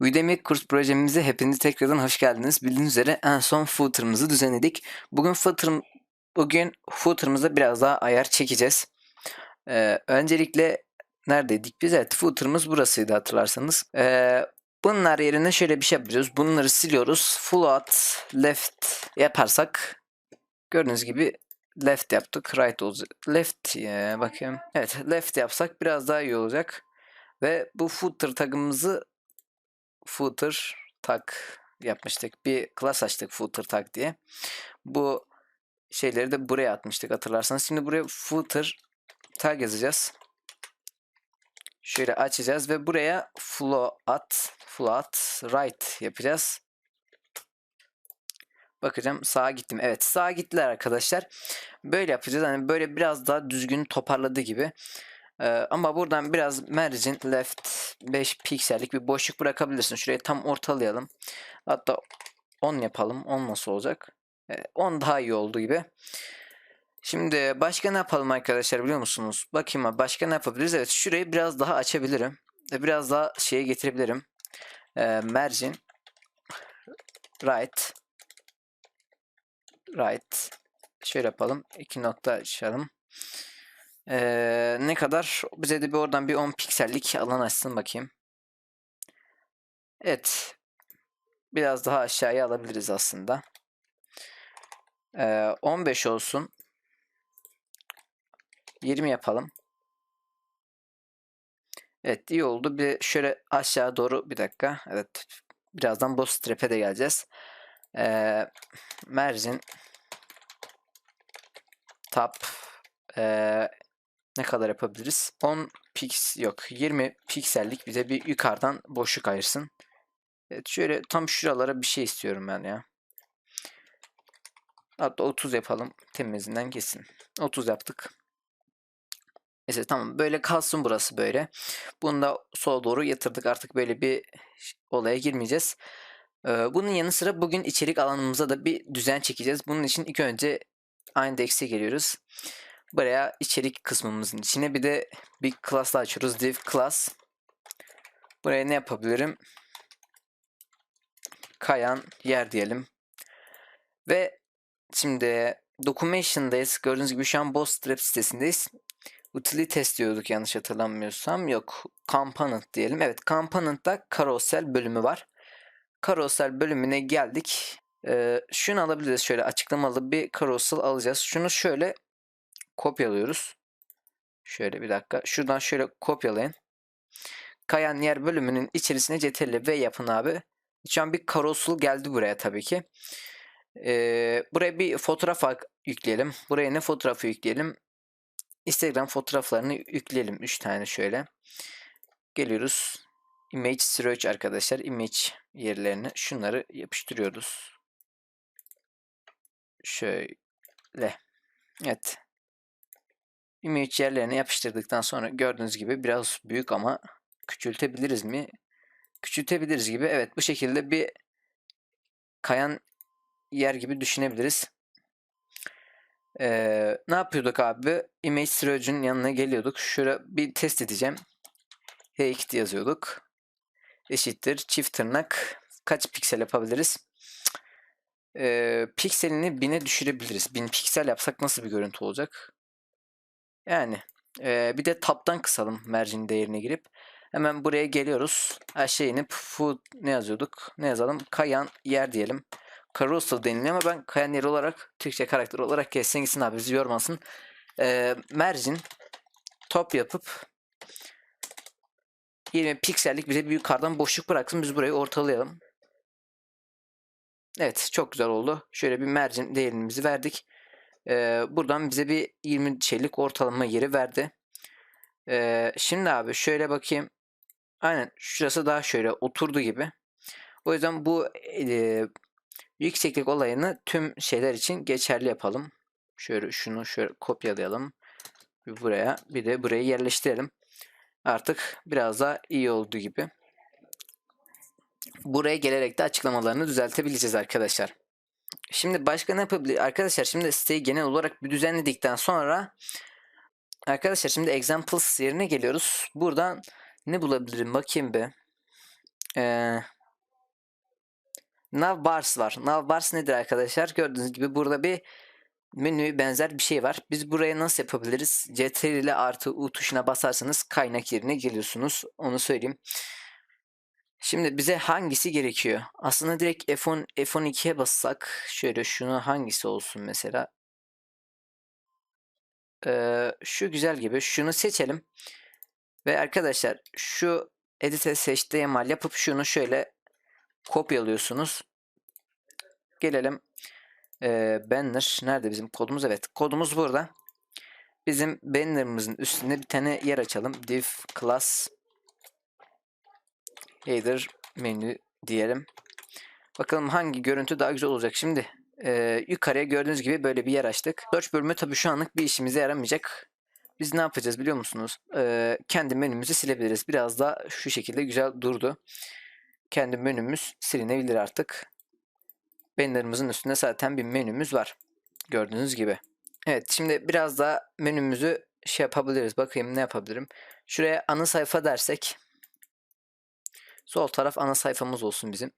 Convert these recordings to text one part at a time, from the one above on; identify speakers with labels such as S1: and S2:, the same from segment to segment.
S1: Udemy kurs projemize hepiniz tekrardan hoş geldiniz. Bildiğiniz üzere en son footer'ımızı düzenledik. Bugün footer bugün footer'ımıza biraz daha ayar çekeceğiz. Ee, öncelikle neredeydik biz? Evet footer'ımız burasıydı hatırlarsanız. Ee, bunlar yerine şöyle bir şey yapacağız. Bunları siliyoruz. Float left yaparsak gördüğünüz gibi left yaptık. Right olacak. Left ee, bakayım. Evet left yapsak biraz daha iyi olacak. Ve bu footer tagımızı footer tag yapmıştık. Bir class açtık footer tag diye. Bu şeyleri de buraya atmıştık hatırlarsanız. Şimdi buraya footer tag yazacağız. Şöyle açacağız ve buraya float float right yapacağız. Bakacağım sağa gittim. Evet sağa gittiler arkadaşlar. Böyle yapacağız. Hani böyle biraz daha düzgün toparladı gibi. Ee, ama buradan biraz margin left 5 piksellik bir boşluk bırakabilirsin. Şurayı tam ortalayalım. Hatta 10 yapalım. 10 nasıl olacak? Ee, 10 daha iyi oldu gibi. Şimdi başka ne yapalım arkadaşlar biliyor musunuz? Bakayım başka ne yapabiliriz? Evet şurayı biraz daha açabilirim. Biraz daha şeye getirebilirim. Ee, margin right right şöyle yapalım. 2 nokta açalım. Ee, ne kadar? Bize de bir oradan bir 10 piksellik alan açsın bakayım. Evet. Biraz daha aşağıya alabiliriz aslında. Ee, 15 olsun. 20 yapalım. Evet iyi oldu. Bir şöyle aşağı doğru bir dakika. Evet. Birazdan boss trap'e de geleceğiz. Ee, margin top ee, ne kadar yapabiliriz? 10 pix yok 20 piksellik bize bir yukarıdan boşluk ayırsın. Evet şöyle tam şuralara bir şey istiyorum ben ya. Hatta 30 yapalım temizinden kesin. 30 yaptık. Neyse tamam böyle kalsın burası böyle. Bunu da sola doğru yatırdık artık böyle bir olaya girmeyeceğiz. Ee, bunun yanı sıra bugün içerik alanımıza da bir düzen çekeceğiz. Bunun için ilk önce index'e geliyoruz. Buraya içerik kısmımızın içine bir de bir class açıyoruz. Div class. Buraya ne yapabilirim? Kayan yer diyelim. Ve şimdi documentation'dayız. Gördüğünüz gibi şu an boss strap sitesindeyiz. Utility test diyorduk yanlış hatırlamıyorsam. Yok. Component diyelim. Evet. Component'ta carousel bölümü var. Carousel bölümüne geldik. Ee, şunu alabiliriz. Şöyle açıklamalı bir carousel alacağız. Şunu şöyle kopyalıyoruz. Şöyle bir dakika. Şuradan şöyle kopyalayın. Kayan yer bölümünün içerisine ctrl V yapın abi. Şu an bir carousel geldi buraya tabii ki. Ee, buraya bir fotoğraf yükleyelim. Buraya ne fotoğrafı yükleyelim? Instagram fotoğraflarını yükleyelim. 3 tane şöyle. Geliyoruz. Image search arkadaşlar. Image yerlerine şunları yapıştırıyoruz. Şöyle. Evet. Image yerlerine yapıştırdıktan sonra gördüğünüz gibi biraz büyük ama küçültebiliriz mi? Küçültebiliriz gibi. Evet bu şekilde bir kayan yer gibi düşünebiliriz. Ee, ne yapıyorduk abi? Image search'ün yanına geliyorduk. Şöyle bir test edeceğim. H2 yazıyorduk. Eşittir. Çift tırnak. Kaç piksel yapabiliriz? Ee, pikselini 1000'e düşürebiliriz. 1000 piksel yapsak nasıl bir görüntü olacak? Yani e, bir de tab'dan kısalım mercin değerine girip. Hemen buraya geliyoruz. Aşağı inip food ne yazıyorduk? Ne yazalım? Kayan yer diyelim. Carousel deniliyor ama ben kayan yer olarak Türkçe karakter olarak kessin gitsin abi bizi yormasın. E, mercin top yapıp 20 piksellik bize bir yukarıdan boşluk bıraksın. Biz burayı ortalayalım. Evet çok güzel oldu. Şöyle bir mercin değerimizi verdik. Ee, buradan bize bir 20 şeylik ortalama yeri verdi. Ee, şimdi abi şöyle bakayım. Aynen şurası daha şöyle oturdu gibi. O yüzden bu e, yükseklik olayını tüm şeyler için geçerli yapalım. Şöyle şunu şöyle kopyalayalım. Bir buraya bir de buraya yerleştirelim. Artık biraz daha iyi olduğu gibi. Buraya gelerek de açıklamalarını düzeltebileceğiz arkadaşlar. Şimdi başka ne yapabilir? Arkadaşlar şimdi siteyi genel olarak bir düzenledikten sonra arkadaşlar şimdi examples yerine geliyoruz. Buradan ne bulabilirim bakayım be. Ee, Navbars var. Navbars nedir arkadaşlar? Gördüğünüz gibi burada bir menü benzer bir şey var. Biz buraya nasıl yapabiliriz? Ctrl ile artı U tuşuna basarsanız kaynak yerine geliyorsunuz. Onu söyleyeyim. Şimdi bize hangisi gerekiyor? Aslında direkt F10 F12'ye bassak şöyle şunu hangisi olsun mesela? Ee, şu güzel gibi. Şunu seçelim. Ve arkadaşlar şu edit'e HTML yapıp şunu şöyle kopyalıyorsunuz. Gelelim. Ee, banner. Nerede bizim kodumuz? Evet. Kodumuz burada. Bizim banner'ımızın üstünde bir tane yer açalım. Div class header menü diyelim. Bakalım hangi görüntü daha güzel olacak. Şimdi e, yukarıya gördüğünüz gibi böyle bir yer açtık. Search bölümü tabii şu anlık bir işimize yaramayacak. Biz ne yapacağız biliyor musunuz? E, kendi menümüzü silebiliriz. Biraz da şu şekilde güzel durdu. Kendi menümüz silinebilir artık. Banner'ımızın üstünde zaten bir menümüz var. Gördüğünüz gibi. Evet şimdi biraz daha menümüzü şey yapabiliriz. Bakayım ne yapabilirim. Şuraya ana sayfa dersek. Sol taraf ana sayfamız olsun bizim.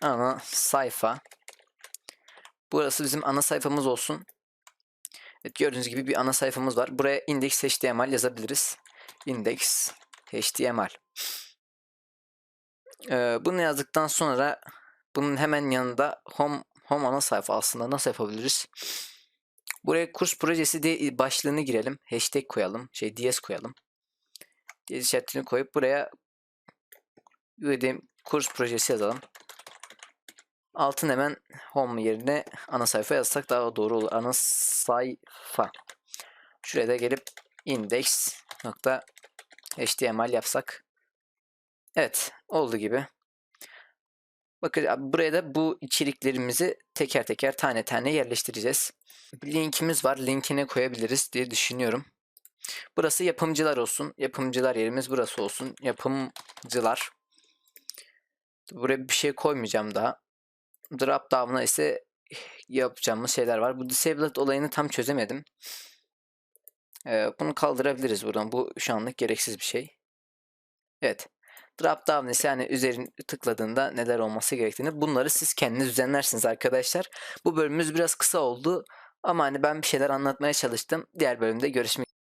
S1: Ana sayfa. Burası bizim ana sayfamız olsun. Evet, gördüğünüz gibi bir ana sayfamız var. Buraya index html yazabiliriz. Index html. Ee, bunu yazdıktan sonra bunun hemen yanında home home ana sayfa aslında nasıl yapabiliriz? Buraya kurs projesi diye başlığını girelim. Hashtag koyalım. Şey ds koyalım. Ds işaretini koyup buraya Udemy kurs projesi yazalım. Altın hemen home yerine ana sayfa yazsak daha doğru olur. Ana sayfa. Şuraya da gelip index nokta html yapsak. Evet oldu gibi. Bakın buraya da bu içeriklerimizi teker teker tane tane yerleştireceğiz. Bir linkimiz var. Linkine koyabiliriz diye düşünüyorum. Burası yapımcılar olsun. Yapımcılar yerimiz burası olsun. Yapımcılar. Buraya bir şey koymayacağım daha. Drop down'a ise yapacağımız şeyler var. Bu disabled olayını tam çözemedim. Ee, bunu kaldırabiliriz buradan. Bu şu anlık gereksiz bir şey. Evet. Drop down ise yani üzerin tıkladığında neler olması gerektiğini bunları siz kendiniz düzenlersiniz arkadaşlar. Bu bölümümüz biraz kısa oldu ama hani ben bir şeyler anlatmaya çalıştım. Diğer bölümde görüşmek